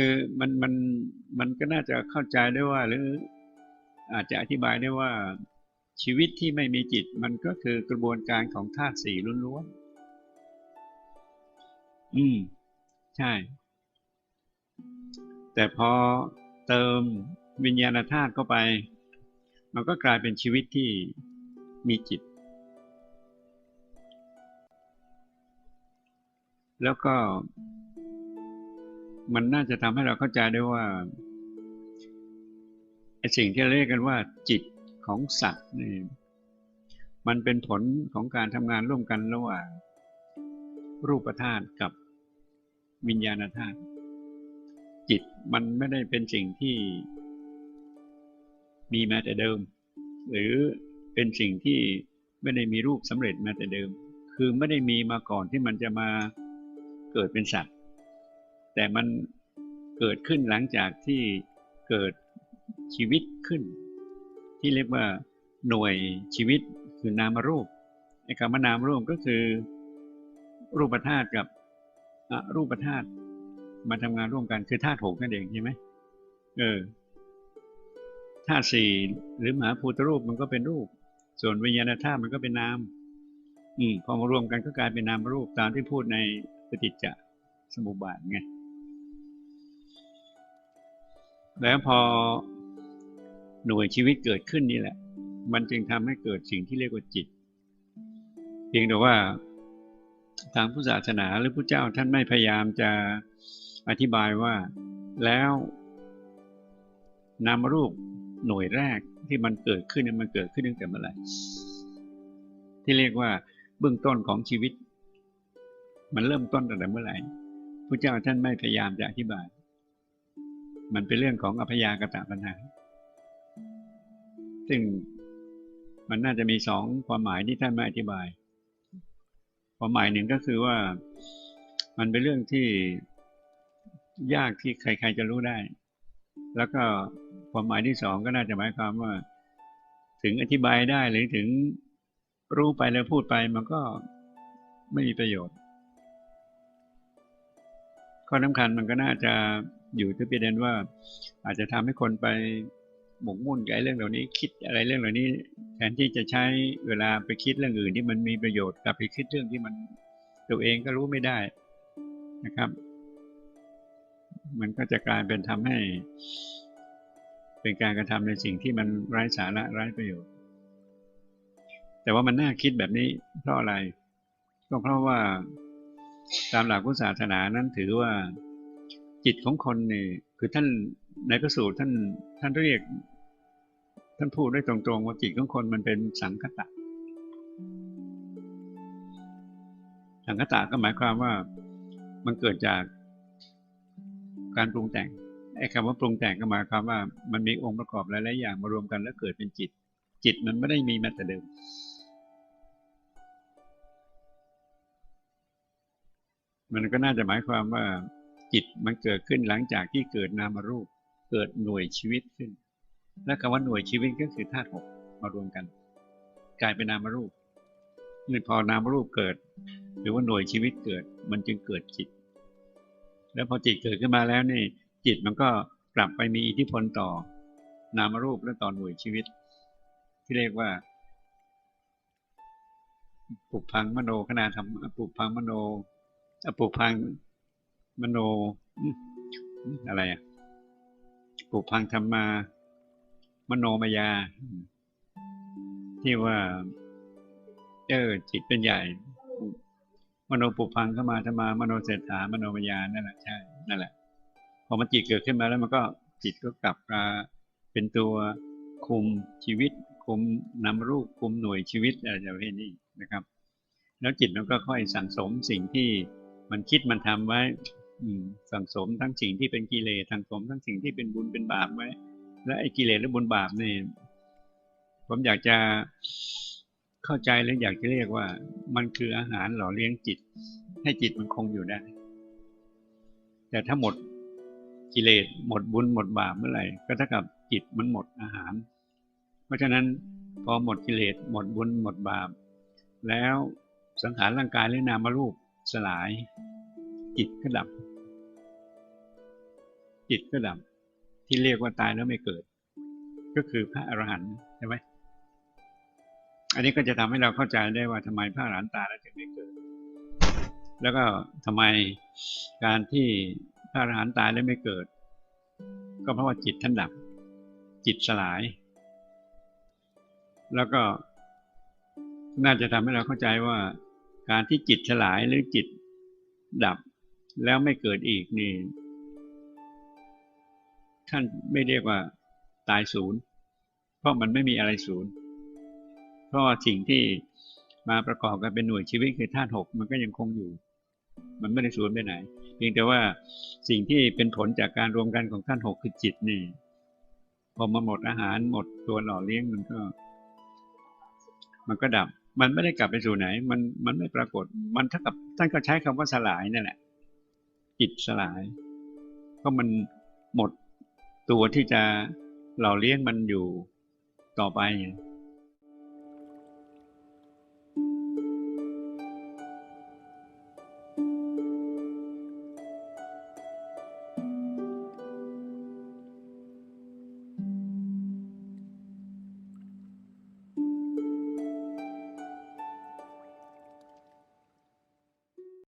คือมันมันมันก็น่าจะเข้าใจได้ว่า หรืออาจจะอธิบายได้ว่าชีวิตที่ไม่มีจิตมันก็คือกระบวนการของธาตุสี่ล้วนๆอืม ใช่ แต่พอเติมวิญญาณธาตุเข้าไป มันก็กลายเป็นชีวิตที่มีจิต แล้วก็ มันน่าจะทำให้เราเข้าใจได้ว่าไอ้สิ่งที่เรียกกันว่า จิตของสัตว์นี่มันเป็นผลของการทำงานร่วมกันระหว่างรูปธาตุกับวิญญาณธาตุจิตมันไม่ได้เป็นสิ่งที่มีมาแต่เดิม หรือเป็นสิ่งที่ไม่ได้มีรูปสำเร็จมาแต่เดิม คือไม่ได้มีมาก่อนที่มันจะมาเกิดเป็นสัตว์ แต่มันเกิดขึ้นหลังจากที่เกิดชีวิตขึ้น ที่เรียกว่าหน่วยชีวิตคือนามรูปไอ้คำว่านามรูปก็คือ รูปธาตุกับรูปธาตุมาทำงานร่วมกันคือธาตุหกนั่นเองใช่ไหมเออธาตุสี่หรือมหาภูตรูปมันก็เป็นรูป ส่วนวิญญาณธาตุมันก็เป็นนาม อืมพอมารวมกันก็กลายเป็นนามรูปตามที่พูดในปฏิจจสมุปบาทไง แล้วพอหน่วยชีวิตเกิดขึ้นนี่แหละ มันจึงทำให้เกิดสิ่งที่เรียกว่าจิต เพียงแต่ว่าทางพุทธศาสนาหรือพระเจ้าท่านไม่พยายามจะอธิบายว่าแล้วนามรูปหน่วยแรกที่มันเกิดขึ้นมันเกิดขึ้นตั้งแต่เมื่อไหร่ที่เรียกว่าเบื้องต้นของชีวิต มันเริ่มต้นตั้งแต่เมื่อไหร่พระเจ้าท่านไม่พยายามจะอธิบาย มันเป็นเรื่องของอภยากตะปัญหา ซึ่งมันน่าจะมีสองความหมายที่ท่านมาอธิบาย ความหมายหนึ่งก็คือว่ามันเป็นเรื่องที่ยากที่ใคร ๆจะรู้ได้ แล้วก็ความหมายที่สองก็น่าจะหมายความว่า ถึงอธิบายได้หรือถึงรู้ไปแล้วพูดไปมันก็ไม่มีประโยชน์ ข้อสำคัญมันก็น่าจะ อยู่ที่ประเด็นว่า อาจจะทำให้คนไปหมกมุ่นกับเรื่องเหล่านี้ คิดอะไรเรื่องเหล่านี้ แทนที่จะใช้เวลาไปคิดเรื่องอื่นที่มันมีประโยชน์กลับไปคิดเรื่องที่มันตัวเองก็รู้ไม่ได้นะครับ มันก็จะกลายเป็นทำให้ เป็นการกระทำในสิ่งที่มันไร้สาระไร้ประโยชน์ แต่ว่ามันน่าคิดแบบนี้เพราะอะไร ก็เพราะว่าตามหลักพุทธศาสนานั้นถือว่า จิตของคนนี่คือท่านในพระสูตรท่านท่านเรียก ท่านพูดได้ตรงๆว่าจิตของคนมันเป็นสังคตะ สังคตะก็หมายความว่ามันเกิดจากการปรุงแต่งไอ้คำว่าปรุงแต่งก็หมายความว่ามันมีองค์ประกอบหลายๆอย่างมารวมกันแล้วเกิดเป็นจิต จิตมันไม่ได้มีมาแต่เดิมมันก็น่าจะหมายความว่า จิตมันเกิดขึ้นหลังจากที่เกิดนามรูป เกิดหน่วยชีวิตขึ้น และคำว่าหน่วยชีวิตก็คือธาตุหกมารวมกัน กลายเป็นนามรูปนี่พอนามรูปเกิด หรือว่าหน่วยชีวิตเกิด มันจึงเกิดจิต แล้วพอจิตเกิดขึ้นมาแล้วนี่ จิตมันก็กลับไปมีอิทธิพลต่อนามรูปและต่อหน่วยชีวิต ที่เรียกว่าปุพังมโนขณะทำปุพังมโนปุพัง มโนอะไรอะปุพังธรรมา มโนมายา ที่ว่าเออจิตเป็นใหญ่ มโนปุพังเข้ามาธรรมามโนเศรษฐามโนมายานั่นแหละใช่นั่นแหละพอมันจิตเกิดขึ้นมาแล้วมันก็จิตก็กลับมาเป็นตัวคุมชีวิต คุมนำรูปคุมหน่วยชีวิตอะไรแบบนี้นะครับ แล้วจิตมันก็ค่อยสั่งสมสิ่งที่มันคิดมันทำไว้ สั่งสมทั้งสิ่งที่เป็นกิเลสสั่งสมทั้งสิ่งที่เป็นบุญเป็นบาปไว้ และไอ้กิเลสและบุญบาปนี่ผมอยากจะเข้าใจหรือยากจะเรียกว่า มันคืออาหารหล่อเลี้ยงจิต ให้จิตมันคงอยู่ได้ แต่ถ้าหมดกิเลสหมดบุญหมดบาปเมื่อไหร่ก็เท่ากับจิตมันหมดอาหาร เพราะฉะนั้นพอหมดกิเลสหมดบุญหมดบาป แล้วสังขารร่างกายหรือนามรูปสลาย จิตก็ดับ จิตก็ดับ ที่เรียกว่าตายแล้วไม่เกิด ก็คือพระอรหันต์ใช่ไหมอันนี้ก็จะทำให้เราเข้าใจได้ว่าทำไมพระอรหันต์ตายแล้วจึงไม่เกิด แล้วก็ทำไมการที่พระอรหันต์ตายแล้วไม่เกิด ก็เพราะว่าจิตท่านดับ จิตสลาย แล้วก็น่าจะทำให้เราเข้าใจว่าการที่จิตสลายหรือจิตดับ แล้วไม่เกิดอีกนี่ท่านไม่เรียกว่าตายศูนย์เพราะมันไม่มีอะไรศูนย์ เพราะสิ่งที่มาประกอบกันเป็นหน่วยชีวิตคือธาตุหกมันก็ยังคงอยู่ มันไม่ได้สูญไปไหน เพียงแต่ว่าสิ่งที่เป็นผลจากการรวมกันของธาตุหกคือจิตนี่พอมาหมดอาหารหมดตัวหล่อเลี้ยงมันก็ มันก็ดับ มันไม่ได้กลับไปสู่ไหน มันมันไม่ปรากฏ มันเท่ากับท่านก็ใช้คำว่าสลายนั่นแหละ จิตสลาย ก็มันหมดตัวที่จะหล่อเลี้ยงมันอยู่ต่อไป